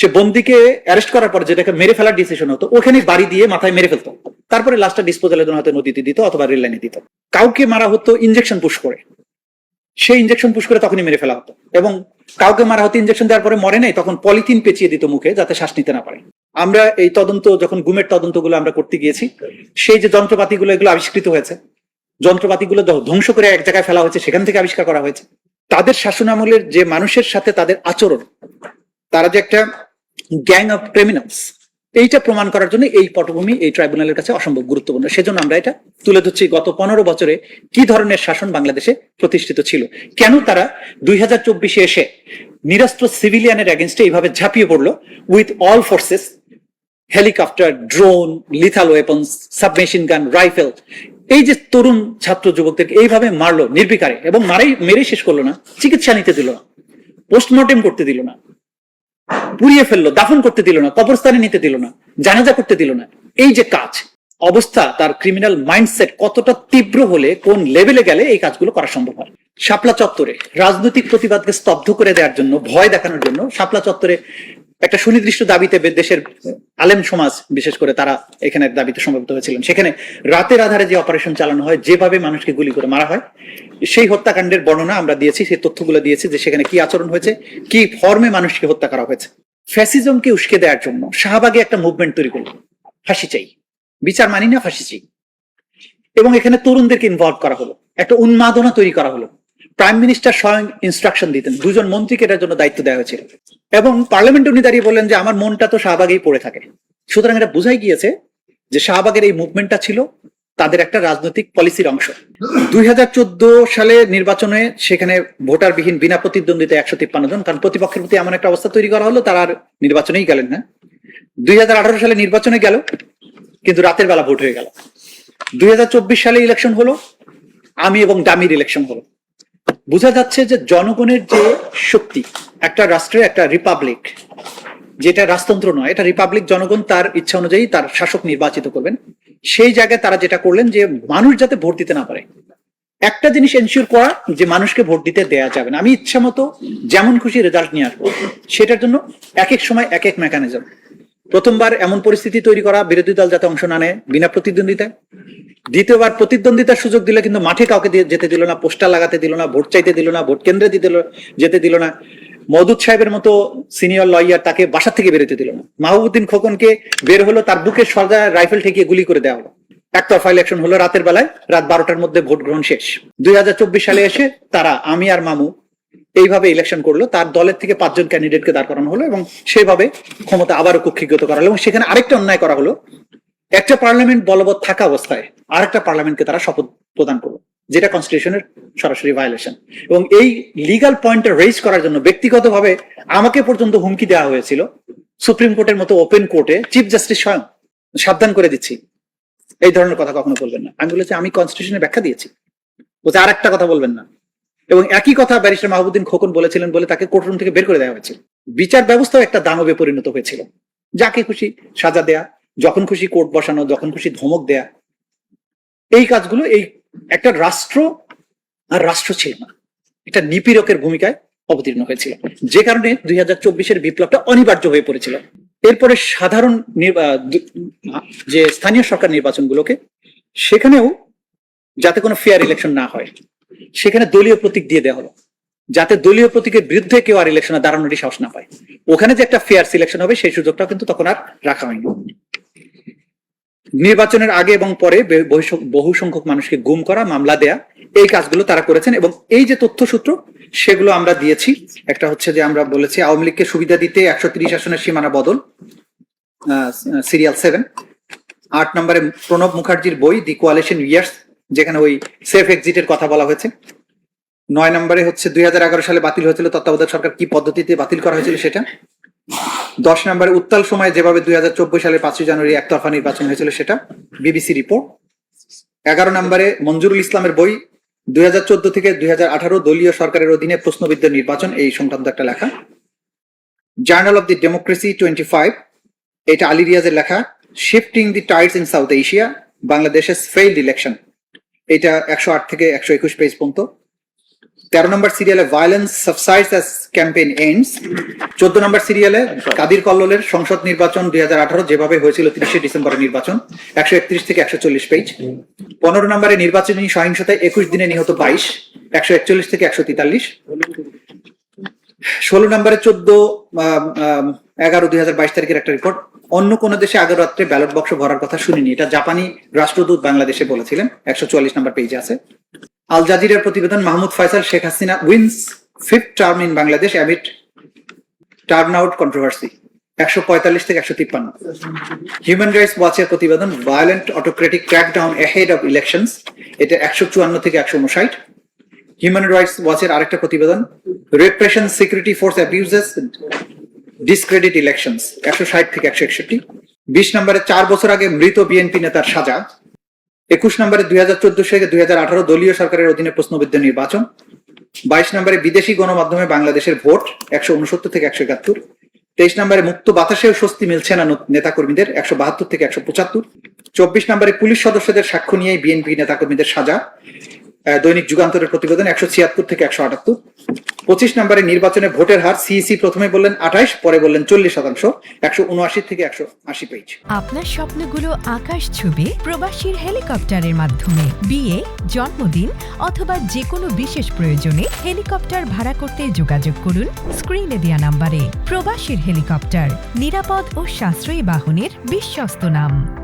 সে বন্দিকে arrest করার পর যেটাকে মেরে ফেলার ডিসিশন হতো ওখানে বাড়ি দিয়ে মাথায় মেরে ফেলতো। তারপরে লাস্টটা ডিসপোজালের জন্য হয়তো নদীতে দিত অথবা রেল লাইনে দিত। কাউকে মারা হতো ইনজেকশন পুশ করে। সেই ইনজেকশন পুশ করে তখনই মেরে ফেলা হতো। এবং কাউকে মারা হতো ইনজেকশন দেওয়ার পরে মরে নাই, তখন পলিথিন পেঁচিয়ে দিত মুখে যাতে শ্বাস নিতে না পারে। আমরা এই তদন্ত, যখন গুমের তদন্তগুলো আমরা করতে গিয়েছি, সেই যে যন্ত্রপাতিগুলো, এগুলো আবিষ্কৃত হয়েছে। যন্ত্রপাতিগুলো ধ্বংস- ধ্বংস করে এক জায়গায় ফেলা হয়েছে, সেখান থেকে আবিষ্কার করা হয়েছে। তাদের শাসনামলের যে মানুষের সাথে তাদের আচরণ, তারা যে একটা গ্যাং অফ ক্রিমিনালস। এইটা প্রমাণ করার জন্য এই পটভূমি এই ট্রাইব্যুনালের কাছে অসম্ভব গুরুত্বপূর্ণ। সেজন্য আমরা এটা তুলে ধরছি, গত পনেরো বছরে কি ধরনের শাসন বাংলাদেশে প্রতিষ্ঠিত ছিল? কেন তারা দুই হাজার চব্বিশে এসে নিরস্ত্র সিভিলিয়ানের এগেনস্টে এইভাবে ঝাঁপিয়ে পড়ল? With all forces helicopter drone lethal weapons submachine gun rifle এই যে তরুণ ছাত্র যুবকদেরকে এইভাবে মারলো নির্বিকারে এবং মারাই মেরে শেষ করল না, চিকিৎসা নিতে দিল না পোস্টমর্টেম করতে দিল না। পুড়িয়ে ফেলল, দাফন করতে দিল না, কবরস্থানে নিতে দিল না, জানাজা করতে দিল না। এই যে কাজ, অবস্থা, তার ক্রিমিনাল মাইন্ডসেট কতটা তীব্র হলে কোন লেভেলে গেলে এই কাজগুলো করা সম্ভব হয়? শাপলা চত্বরে রাজনৈতিক প্রতিবাদকে স্তব্ধ করে দেওয়ার জন্য, ভয় দেখানোর জন্য শাপলা চত্বরে একটা সুনির্দিষ্ট দাবিতে দেশের আলেম সমাজ, বিশেষ করে তারা এখানে দাবিতে সমবেত হয়েছিলেন, সেখানে রাতের আধারে যে অপারেশন চালানো হয়, যেভাবে মানুষকে গুলি করে মারা হয়, সেই হত্যাকাণ্ডের বর্ণনা আমরা দিয়েছি, সেই তথ্যগুলো দিয়েছি যে সেখানে কি আচরণ হয়েছে, কি ফর্মে মানুষকে হত্যা করা হয়েছে। ফ্যাসিজমকে উস্কে দেওয়ার জন্য শাহবাগে একটা মুভমেন্ট তৈরি করল, ফাঁসি চাই। বিচার মানি না, ফাঁসি চাই। এবং এখানে তরুণদেরকে ইনভলভ করা হলো, একটা উন্মাদনা তৈরি করা হলো। প্রাইম মিনিস্টার স্বয়ং ইনস্ট্রাকশন দিতেন। দুজন মন্ত্রীকে এটার জন্য দায়িত্ব দেওয়া হয়েছিল। এবং পার্লামেন্টে উনি দাঁড়িয়ে বললেন যে, আমার মনটা তো শাহবাগেই পড়ে থাকে। সুতরাং এটা বোঝাই গিয়েছে যে, শাহবাগের এই মুভমেন্টটা ছিল তাদের একটা রাজনৈতিক পলিসির অংশ। দুই হাজার চোদ্দ সালে নির্বাচনে সেখানে ভোটারবিহীন বিনা প্রতিদ্বন্দ্বিতা একশো তিপ্পান্ন জন, কারণ প্রতিপক্ষের প্রতি এমন একটা অবস্থা তৈরি করা হলো, তারা আর নির্বাচনেই গেলেন না। দুই হাজার আঠারো সালে নির্বাচনে গেল, কিন্তু রাতের বেলা ভোট হয়ে গেল। দুই হাজার চব্বিশ সালে ইলেকশন হলো, আমি এবং দামির ইলেকশন হলো। বোঝা যাচ্ছে যে জনগণের যে শক্তি, একটা রাষ্ট্রের, একটা রিপাবলিক, যেটা রাজতন্ত্র নয়, এটা রিপাবলিক জনগণ তার ইচ্ছা অনুযায়ী তার শাসক নির্বাচিত করবেন। সেই জায়গায় তারা যেটা করলেন যে মানুষ যাতে ভোট দিতে না পারে। একটা জিনিস এনশিওর করা যে মানুষকে ভোট দিতে দেয়া যাবে না। আমি ইচ্ছা মতো যেমন খুশি রেজাল্ট নিয়ে আসব, সেটার জন্য এক এক সময় এক এক মেকানিজম প্রথমবার এমন পরিস্থিতি তৈরি করা বিরোধী দল যাতে অংশ না নেয় বিনা প্রতিদ্বন্দ্বিতায়। দ্বিতীয়বার প্রতিদ্বন্দ্বিতার সুযোগ দিলে কিন্তু মাঠে কাউকে যেতে দিল না, পোস্টার লাগাতে দিল না, ভোট চাইতে দিল না, ভোট কেন্দ্রে দিতে যেতে দিল না। মদুদ সাহেবের মতো সিনিয়র লয়ার তাকে বাসা থেকে বেরোতে দিল না। মাহবুদ্দিন খোকনকে বের হলো, তার বুকে সর্দা রাইফেল ঠেকিয়ে গুলি করে দেওয়া হলো। একতরফা ইলেকশন হলো রাতের বেলায়, রাত বারোটার মধ্যে ভোট গ্রহণ শেষ। দুই হাজার চব্বিশ সালে এসে তারা আমি আর মামু এইভাবে ইলেকশন করল, তার দলের থেকে পাঁচজন ক্যান্ডিডেটকে দাঁড় করানো হলো এবং সেভাবে ক্ষমতা আবারও কক্ষিগত করা হলো এবং সেখানে আরেকটা অন্যায় করা হলো। একটা পার্লামেন্ট বলবৎ থাকা অবস্থায় আরেকটা পার্লামেন্টকে তারা শপথ প্রদান করল, যেটা কনস্টিটিউশনের সরাসরি ভায়োলেশন এবং এই লিগাল পয়েন্টটা রেজ করার জন্য ব্যক্তিগতভাবে আমাকে পর্যন্ত হুমকি দেওয়া হয়েছিল। সুপ্রিম কোর্টের মতো ওপেন কোর্টে চিফ জাস্টিস স্বয়ং সাবধান করে দিচ্ছি। এই ধরনের কথা কখনো বলবেন না। আমি বলেছি, আমি কনস্টিটিউশনের ব্যাখ্যা দিয়েছি। বলছে আর একটা কথা বলবেন না। এবং একই কথা ব্যারিস্টার মাহবুদ্দিন খোকন বলেছিলেন বলে তাকে কোর্টরুম থেকে বের করে দেওয়া হয়েছে। বিচার ব্যবস্থাও একটা দানবে পরিণত হয়েছিল। যাকে খুশি সাজা দেয়া, যখন খুশি কোর্ট বসানো, যখন খুশি ধমক দেয়া, এই কাজগুলো এই একটা রাষ্ট্র আর রাষ্ট্র ছিল না। এটা নিপীড়কের ভূমিকায় অবতীর্ণ হয়েছিল। যে কারণে দুই হাজার চব্বিশের বিপ্লবটা অনিবার্য হয়ে পড়েছিল। এরপরে সাধারণ যে স্থানীয় সরকার নির্বাচনগুলোকে, সেখানেও যাতে কোনো ফেয়ার ইলেকশন না হয়। সেখানে দলীয় প্রতীক দিয়ে দেওয়া হলো। যাতে দলীয় প্রতীকের বিরুদ্ধে কেউ আর ইলেকশনে দাঁড়ানোরই সাহস না পায়। ওখানে যে একটা ফেয়ার সিলেকশন হবে, সেই সুযোগটা কিন্তু তখন আর রাখা হয়নি। নির্বাচনের আগে এবং পরে বহু সংখ্যক মানুষকে গুম করা, মামলা দেয়া, এই কাজগুলো তারা করেছেন এবং এই যে তথ্যসূত্র, সেগুলো আমরা দিয়েছি। একটা হচ্ছে যে আমরা বলেছি, আওয়ামী লীগকে সুবিধা দিতে একশো তিরিশ আসনের সীমানা বদল সিরিয়াল সেভেন। আট নম্বরে প্রণব মুখার্জির বই দি কোয়ালিশন ইয়ার্স যেখানে ওই সেফ এক্সিটের কথা বলা হয়েছে। নয় নম্বরে হচ্ছে দুই হাজার এগারো সালে বাতিল হয়েছিল তত্ত্বাবধায়ক সরকার কি পদ্ধতিতে বাতিল করা হয়েছিল সেটা। দশ নম্বরে উত্তাল সময় যেভাবে দুই হাজার চব্বিশ সালের পাঁচই জানুয়ারি একতরফা নির্বাচন হয়েছিল সেটা বিবিসি রিপোর্ট এগারো নম্বরে মঞ্জুরুল ইসলামের বই, দুই হাজার চোদ্দ থেকে দুই হাজার আঠারো দলীয় সরকারের অধীনে প্রশ্নবিদ্ধ নির্বাচন, এই সংক্রান্ত একটা লেখা। Journal of the democracy twenty five এটা আলী রিয়াজের লেখা shifting the tides in South Asia বাংলাদেশের ফেইল্ড ইলেকশন এটা একশো আট থেকে একশো একুশ পেজ পর্যন্ত। তেরো নম্বর সিরিয়ালে violence subsides as campaign ends চোদ্দ নম্বর সিরিয়ালে কাদির কল্লোলের সংসদ নির্বাচন দুই হাজার আঠারো যেভাবে হয়েছিল তিরিশে ডিসেম্বরের নির্বাচন একশো একত্রিশ থেকে একশো চল্লিশ পেজ পনেরো নম্বরে নির্বাচনী সহিংসতায় একুশ দিনে নিহত বাইশ একশো একচল্লিশ থেকে একশো তেতাল্লিশ। ষোলো নম্বরে চোদ্দ এগারো দুই হাজার বাইশ তারিখের একটা রিপোর্ট অন্য কোন দেশে আগের রাত্রে ব্যালট বক্স ভরার কথা শুনিনি। এটা জাপানি রাষ্ট্রদূত বাংলাদেশে বলেছিলেন। একশো চুয়াল্লিশ নম্বর পেজে আছে। আল জাজিরের প্রতিবেদন Mahmud Faisal, Sheikh Hasina wins fifth term in Bangladesh amid turnout out কন্ট্রোভার্সি একশো পঁয়তাল্লিশ থেকে একশো তিপ্পান্ন। হিউম্যান রাইটস ওয়াচের প্রতিবেদন violent autocratic crackdown ahead of elections এটা একশো চুয়ান্ন থেকে একশো উনষাট। হিউম্যান রাইটস ওয়াচের আরেকটা প্রতিবেদন repression security force abuses discredit elections একশো ষাট থেকে একশো একষট্টি। বিশ নম্বরে চার বছর আগে মৃত বিএনপি নেতার সাজা। একুশ নম্বরে দুই হাজার চোদ্দ থেকে দুই হাজার আঠারো দলীয় সরকারের অধীনে প্রশ্নবিদ্ধ নির্বাচন। বাইশ নম্বরে বিদেশি গণমাধ্যমে বাংলাদেশের ভোট, একশো উনসত্তর থেকে একশো একাত্তর। তেইশ নম্বরে মুক্ত বাতাসেও স্বস্তি মিলছে না নেতা কর্মীদের একশো বাহাত্তর থেকে একশো পঁচাত্তর। চব্বিশ নম্বরে পুলিশ সদস্যদের সাক্ষ্য নিয়ে বিএনপি নেতা কর্মীদের সাজা দৈনিক যুগান্তরের প্রতিবেদন একশো ছিয়াত্তর থেকে একশো আটাত্তর। পঁচিশ নম্বরে নির্বাচনে ভোটের হার সিইসি প্রথমে বললেন আঠাইশ পরে বললেন চল্লিশ শতাংশ, একশো উনআশি থেকে একশো আশি পেজ আপনার স্বপ্নগুলো আকাশ ছুবে প্রবাসীর হেলিকপ্টারের মাধ্যমে। বিয়ে, জন্মদিন অথবা যে কোনো বিশেষ প্রয়োজনে হেলিকপ্টার ভাড়া করতে যোগাযোগ করুন স্ক্রিনে দেওয়া নাম্বারে। প্রবাসীর হেলিকপ্টার, নিরাপদ ও সাশ্রয়ী বাহনের বিশ্বস্ত নাম।